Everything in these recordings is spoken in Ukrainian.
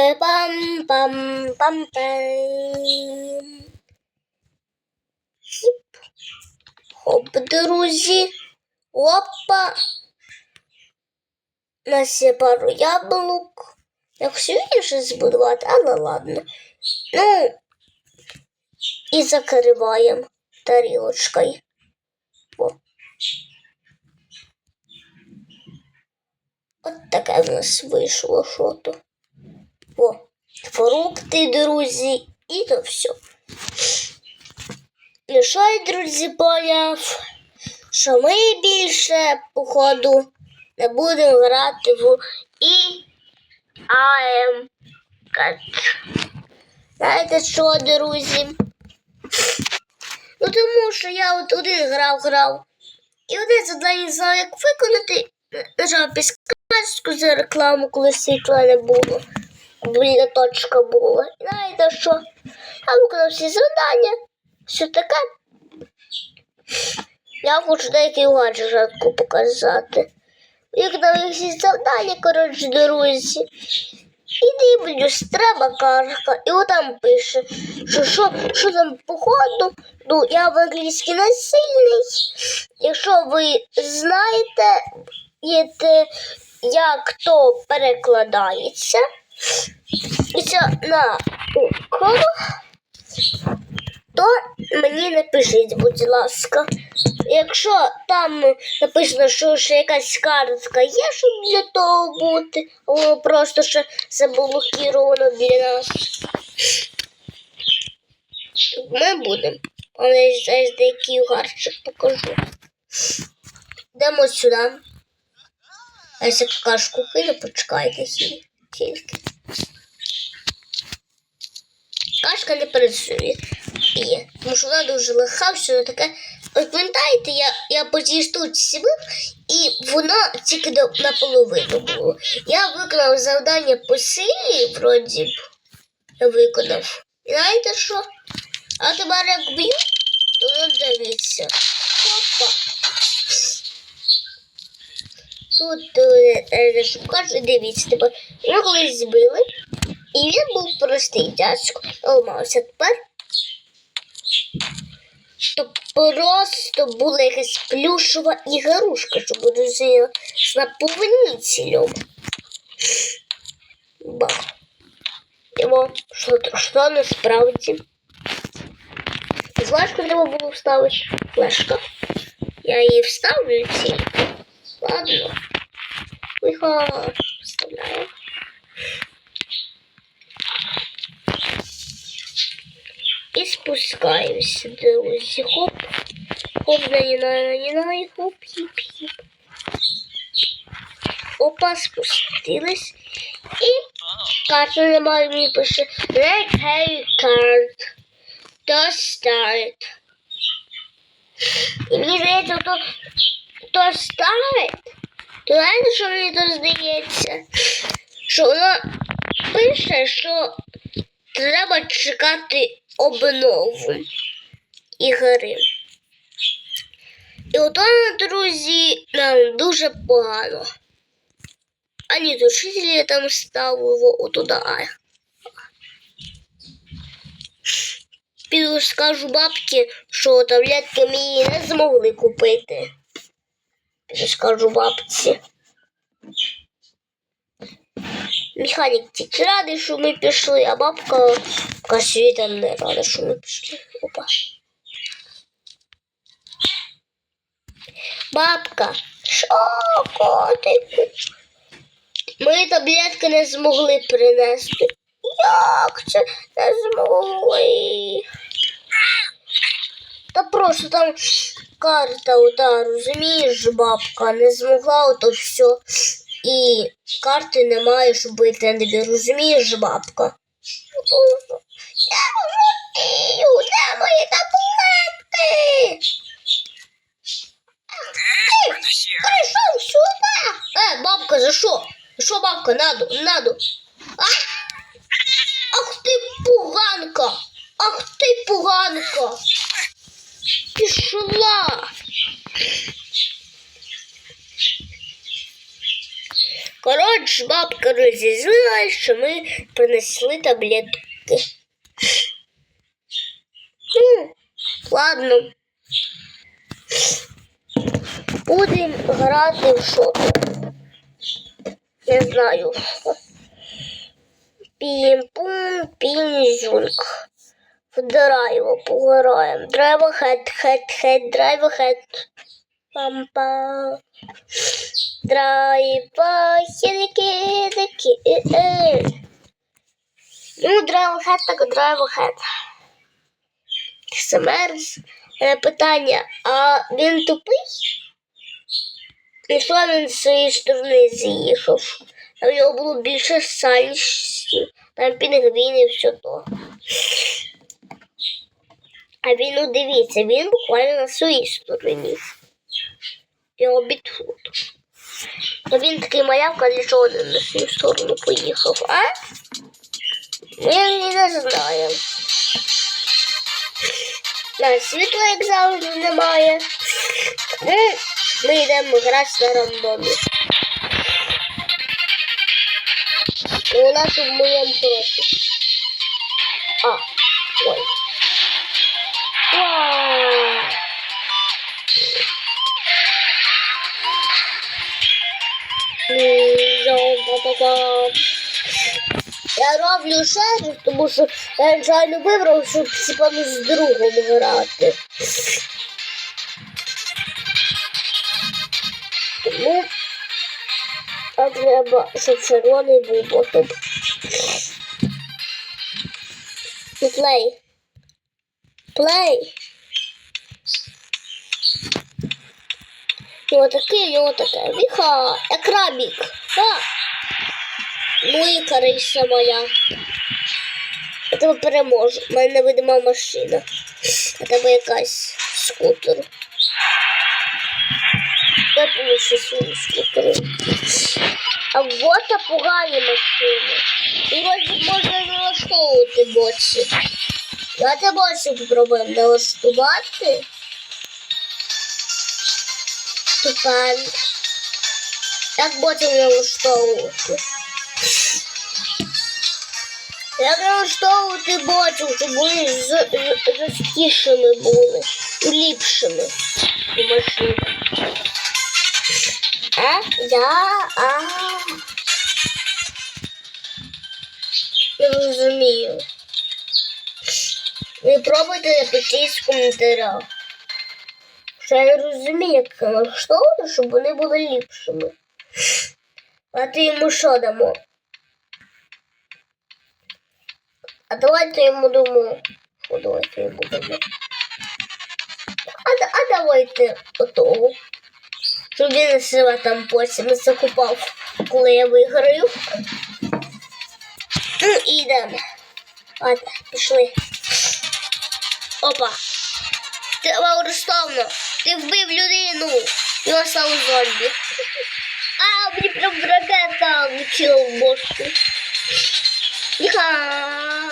Пам-пам-пам-пам. Хіп. Хоп, друзі. Опа. У нас є пару яблук. Я хочу інше збудувати, але ладно. Ну, і закриваємо тарілочкою. О. От таке в нас вийшло що-то. Фрукти, друзі, і то все. Лишай, друзі, поняв, що ми більше, походу, не будемо грати в і АМ Знаєте що, друзі? Ну тому що я от один грав, грав. І один завдання не знав, як виконати. Нажав підсказку за рекламу, коли світла не було. Бліда точка була. Знаєте що? Я виконав всі завдання. Все таке. Я хочу деякий гаджетку показати. Виконав всі завдання, коротше, друзі. І дивлюсь, треба картка, і отам пише, що що, що там походу, ну я в англійській не сильний. Якщо ви знаєте, як то перекладається, і на укр, то мені напишіть, будь ласка. Якщо там написано, що ще якась картка є, щоб для того бути, а воно просто ще заблокіровано для нас. Ми будемо. Але зараз деякий гарчик покажу. Йдемо сюди. А якщо какашку кину, почекайте собі тільки. Кашка не працює. І, тому що вона дуже лиха, все таке. От пам'ятаєте, я, я по цій штуці був, і воно тільки до, наполовину було. Я виконав завдання по силі, вроді б, я виконав. І знаєте що? А тепер як б'ю, то воно дивіться. Опа. Тут е, е, шукач, дивіться, тепер його колись збили, і він був простий дядько, ламався тепер. То просто була якась плюшова ігрушка, щоб ви розуміли, з наповнителем. Бах. Його, що, що насправді? Флешку треба було вставити. Флешка. Я її вставлю тільки. Ладно. Лихо І спускаємося, друзі. Хоп. Хоп, нанінаю, нанінаю, хоп, хіп, хіп. Опа, спустились. І карта немає, мені пише Red Hair Card. To start. І мені здається, то, то start. То знаєте, що мені тут здається? Що воно пише, що треба чекати обнову ігри. І ото, друзі, нам дуже погано. А ні, вчителі там ставило отуда. Піду скажу бабці, що таблетки її не змогли купити. Піду скажу бабці. Механік тільки радий, що ми пішли, а бабка каже, там не рада, що ми пішли. Опа. Бабка, що котику? Ми таблетки не змогли принести. Як це не змогли? Та просто там карта ота, розумієш, бабка, не змогла ото все. І карти немає, щоб на тобі, розумієш, бабка? Я розумію, де мої таблетки? Ти прийшов сюди. Е, бабка, за що? За що, бабка, надо, надо. А? Ах ти пуганка! Ах ти пуганка! Пішла! Коротше, бабка розізлилась, що ми принесли таблетки. Ну, ладно. Будемо грати в що. Не знаю. Пім-пум, пінзюнк. В драйво пограємо. Драйво хет, хет, хет, драйво хет. Пам-па. Драйва, хідики, хідики, е. Ну, драйво хет, так драйво хет. Семерс. Е, питання, а він тупий? І що він з своєї сторони з'їхав? Там в нього було більше сальності, там пінгвін і все то. А він, ну дивіться, він буквально на своїй стороні. Його бітфут. То він такий малявка, для чого не на свою сторону поїхав, а? Ми не знаємо. На світла, як завжди, немає. Тому ми йдемо грати на рандомі. Ну, у нас в моєму профі. А, ой. Вау! Ні-йо-па-па-па. Я роблю ще тому що я реально вибрав, щоб типа ну, з другом грати. Тому а треба, щоб червоний був ботом. Плей. Плей. І отакий, і отаке. Віха, як крабік. А. Ну і Кариса моя. Я тебе переможу. У мене невидима машина. А тебе якась скутер. Я получу свою скутер. А вот погані машини. І вроді можна налаштовувати боці. Давайте боці попробуємо налаштувати. Тепер. Як ботів налаштовувати? Як налаштовувати ботів, щоб вони з- з- жорсткішими були, і ліпшими машинах. А? Я? А. Не розумію. Ви пробуйте напишіть в коментарях. Що я розумію, як налаштовувати, щоб вони були ліпшими. А ти йому що дамо? А давайте йому дамо. Що давайте йому дамо? А, а давайте отого. Щоб він себе там потім закупав, коли я виграю. Ну, і. Ладно, пішли. Опа. Ти Руставно, ти вбив людину. І він став зомбі. А, мені прям ракета влучила в бошку. Іха.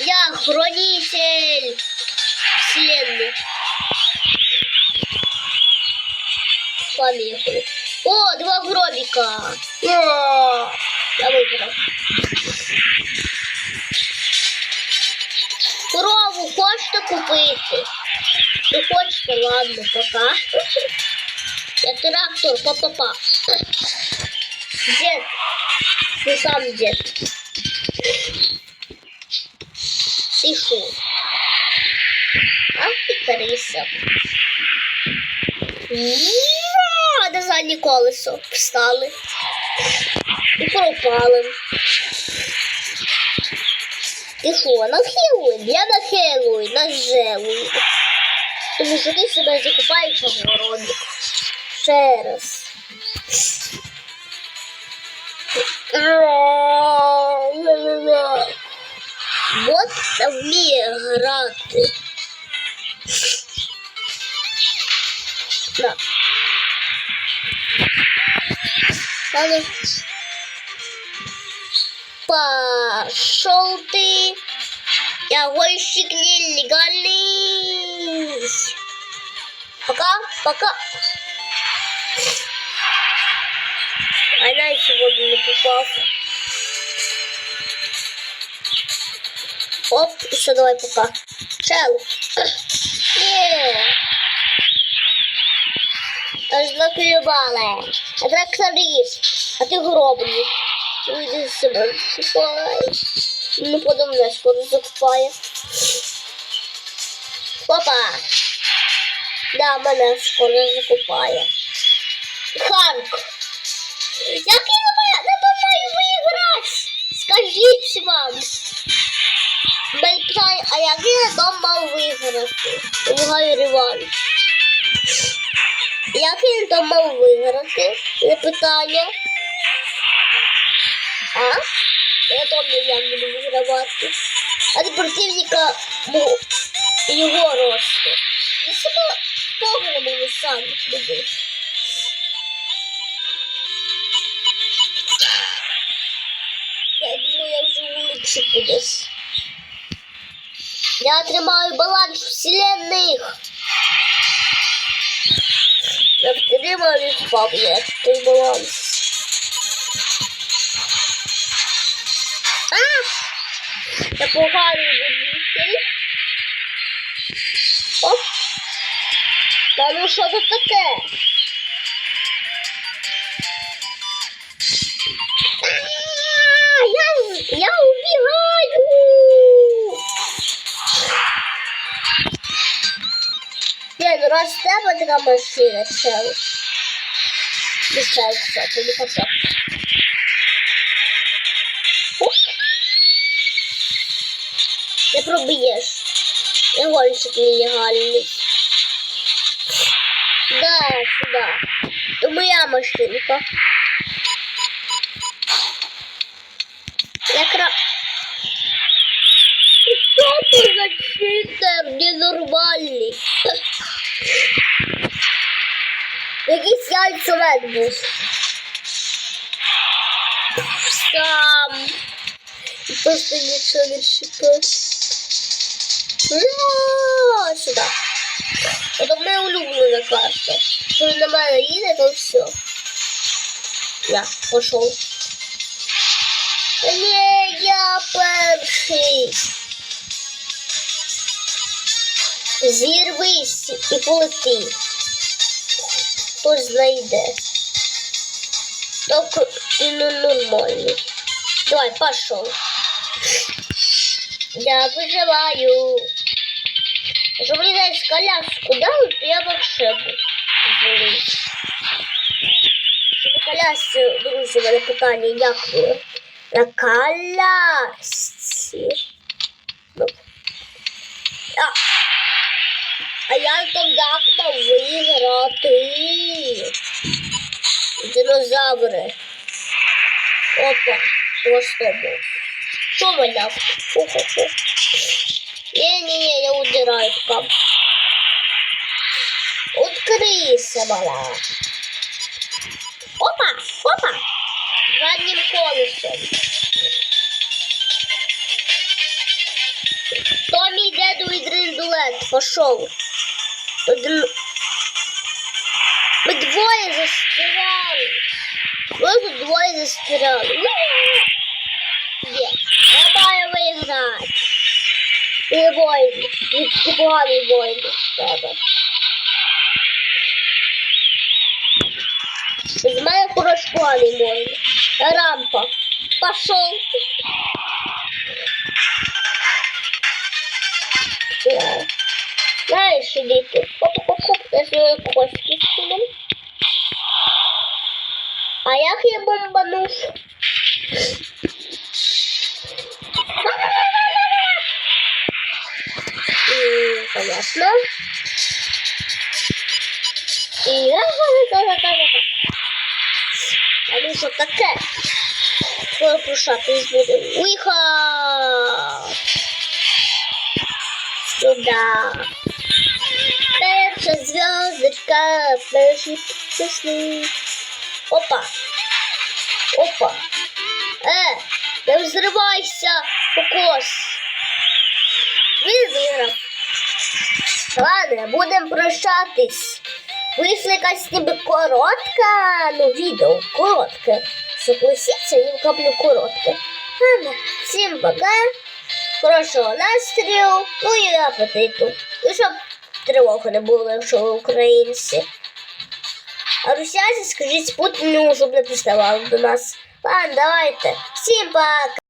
Я хранитель вселенной. Поехали. О, два гробика. О, я выиграл. Корову хочете купити? Не хочете, ладно, пока. Я трактор, па-па-па. Дед. Ну сам дед. Ты шо? Ах ты крыса. Ура! На заднє колесо встали. І пропали. Ти що, на Хеллоуін? Я на Хеллоуін, на Желуїн. Тому що ти себе закупаєш в городі. Ще раз. Вот вміє грати. На. Ладно. Пошел ты. Я гонщик нелегальный. Пока, пока. А я навіть в воду не попав. Оп, і все, давай пока. Чел. Ні. Аж заклювали. А тракторист. А ти гробник. Уйди з себе. Ну, мене скоро закупає. Опа. Да, мене скоро закупає. Ханк. Як я не маю виграти? Скажіть вам. Питає, а я там мав виграти? Вимагаю реванш. Як він там мав виграти? Це питання. А? Я там як буду вигравати. А ти противника мого, його росту. Я себе погребу сам любив. Я думаю, я вже улучшу кудись. Я тримаю баланс вселенних. Я втримаю від папи, той баланс. А! Я поганий водитель. Оп. Та ну що це таке? В тебе така машина, чел. Мішай все, тобі капець. Оп. Не проб'єш. Я гонщик нелегальний. Да, сюда. Это моя машинка. Я кра... Что ты за читер ненормальний? Якийсь яйцевет був. Сам. Просто нічого не. Ура! Сюда. Это моя улюблена карта. Коли на мене їде, то все. Я пошел. Не, я перший. Зірвись і полети. Хтось знайде. Так, і ну нормально. Давай, пошел. Я выживаю. Якщо мені навіть коляску дали, то я вообще буду колясці, друзі, мене питання, як ви? На колясці. Ну. А, а я там мав виграти? Динозаври. Опа, хвостом. Що маляв? Фу-фу-фу. Не-не-не, я удираю пока. Открийся, мала. Опа, опа. Задним колесом. Томі йде до ігрин Пошов. Один... Ми двоє застряли. Просто двоє застряли. Є. Я маю виграти. Ти воїн. Ти поганий воїн з тебе. З мене хороший поганий воїн. Рампа. Пошел. Да. Знаєш, діти. Хоп-хоп-хоп. Я свої кості скину. А як я бомбанув? И, понятно. И А ну що таке? Скоро буде. Виход! Сюда. Перша звездочка, перший пісні. Опа. Опа. Е, не взривайся, покос. Він. Ладно, будемо прощатись. вийшла якась коротка, ну, відео коротке. Согласіться, я вкаплю коротке. Ладно, всім пока. Хорошого настрою, ну і апетиту. І щоб тривоги не було, якщо українці. А русяці, скажіть Путіну, щоб не приставали до нас. Ладно, давайте. Всім пока.